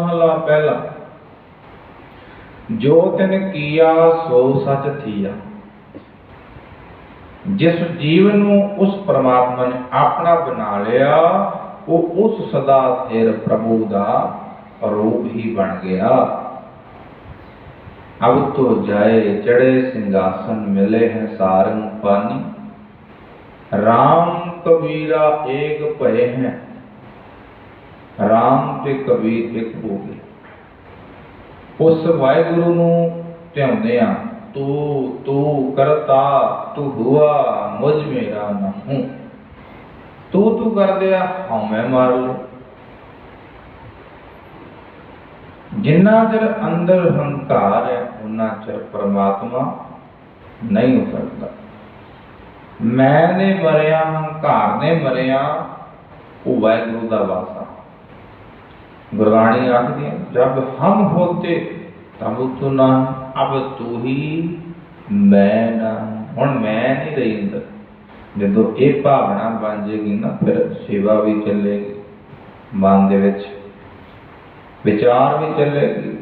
ਮਹਲਾ ਪਹਿਲਾ। ਜੋ ਤਿਨ ਕੀਆ, ਸੋ ਸਚ ਥੀਆ। ਜਿਸ ਜੀਵ ਨੂੰ ਉਸ ਪ੍ਰਮਾਤਮਾ ਨੇ ਆਪਣਾ ਬਣਾ ਲਿਆ, ਉਹ ਉਸ ਸਦਾ ਸਥਿਰ ਪ੍ਰਭੂ ਦਾ ਰੂਪ ਹੀ ਬਣ ਗਿਆ। ਅਬ ਤੋ ਜਾਏ, ਚੜੇ ਸਿੰਘਾਸਨ ਮਿਲੇ ਹੈ ਸਾਰੰਗ ਪਾਨੀ। RAM ਕਬੀਰਾ ਏਕ ਭਏ ਹੈ। RAM ਤੇ ਕਬੀਰ ਇੱਕ ਹੋ ਗਏ। ਉਸ ਵਾਹਿਗੁਰੂ ਨੂੰ ਧਿਆਉਂਦੇ ਆ ਤੂੰ ਤੂੰ ਕਰਤਾ, ਤੂੰ ਹੁਆ, ਮੁਝ ਮੇਰਾ ਨਾ ਹੂੰ ਤੂੰ ਤੂੰ ਕਰਦੇ ਆ ਹਉਮੈ ਮਾਰ ਜਿੰਨਾ ਚਿਰ ਅੰਦਰ ਹੰਕਾਰ ਹੈ ਉਹਨਾਂ ਚਿਰ ਪ੍ਰਮਾਤਮਾ ਨਹੀਂ ਹੋ ਸਕਦਾ ਮੈਂ ਨੇ ਮਰਿਆ, ਹੰਕਾਰ ਨੇ ਮਰਿਆ, ਉਹ ਵਾਹਿਗੁਰੂ ਦਾ ਵਾਸਾ। ਗੁਰਬਾਣੀ ਆਖਦੀ ਹੈ, ਜਬ ਹਮ ਹੋਤੇ ਤਬ ਤੂੰ ਨਾ, ਅਬ ਤੂੰ ਹੀ ਮੈਂ ਨਾ। ਹੁਣ ਮੈਂ ਨਹੀਂ ਰਹੀ ਅੰਦਰ। ਜਦੋਂ ਇਹ ਭਾਵਨਾ ਬਣ ਜੇਗੀ ਨਾ, ਫਿਰ ਸੇਵਾ ਵੀ ਚੱਲੇਗੀ, ਮਨ ਦੇ ਵਿੱਚ ਵਿਚਾਰ ਵੀ ਚੱਲੇਗੀ